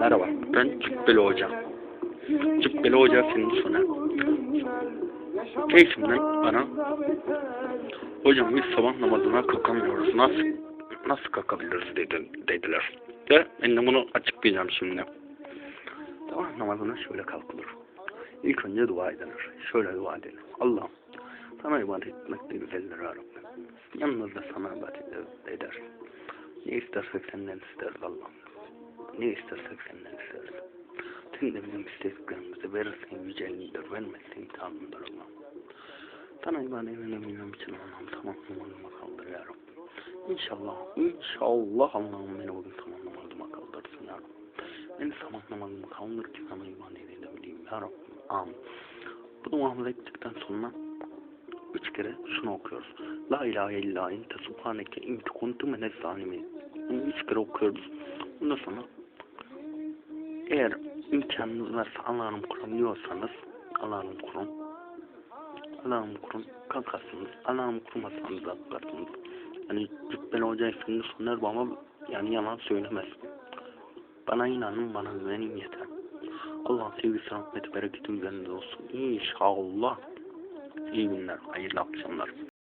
Merhaba, ben Cübbeli Hoca. Cübbeli Hoca senin sonra. Eğitimden bana Hocam biz sabah namazına kalkamıyoruz. Nasıl nasıl kalkabiliriz dedi, dediler. Ve ben de bunu açıklayacağım şimdi. Sabah namazına şöyle kalkılır. İlk önce dua edilir. Şöyle dua edilir. Allah'ım sana ibadet etmek de güzeldir Rabbim. Yalnız da sana ibadet eder. Ne istersek senden isteriz Allah'ım. Ne istersek senden isteriz. De bizim istediklerimizi verirsen yücelliğidir, vermezsen imtihanındır Allah'ım. Sana ibadet edebilmem için Allah'ım tamam namazıma kaldır ya Rabbim. İnşallah, inşallah Allah'ım beni bugün tamam namazıma kaldırsın ya Rabbim. Beni sabah namazıma kaldır ki sana ibadet edebileyim ya Rabbim. Amin. Bu duamızı ettikten sonra üç kere şunu okuyoruz. La ilahe illa ente subhaneke in kuntu mines zalimin. Bunu üç kere okuyoruz. Ondan sonra eğer imkanınız varsa alarm kurabiliyorsanız alarm kurun. Alarm kurun. Kalkarsınız. Alarm kurmasanız da kalkarsınız. Yani Cübbeli Hoca ismini soner ama yani yalan söylemez. Bana inanın bana güvenin yeter. Allah'ın sevgisi rahmeti bereketi üzerinde olsun. İnşallah. İyi günler. Hayırlı akşamlar.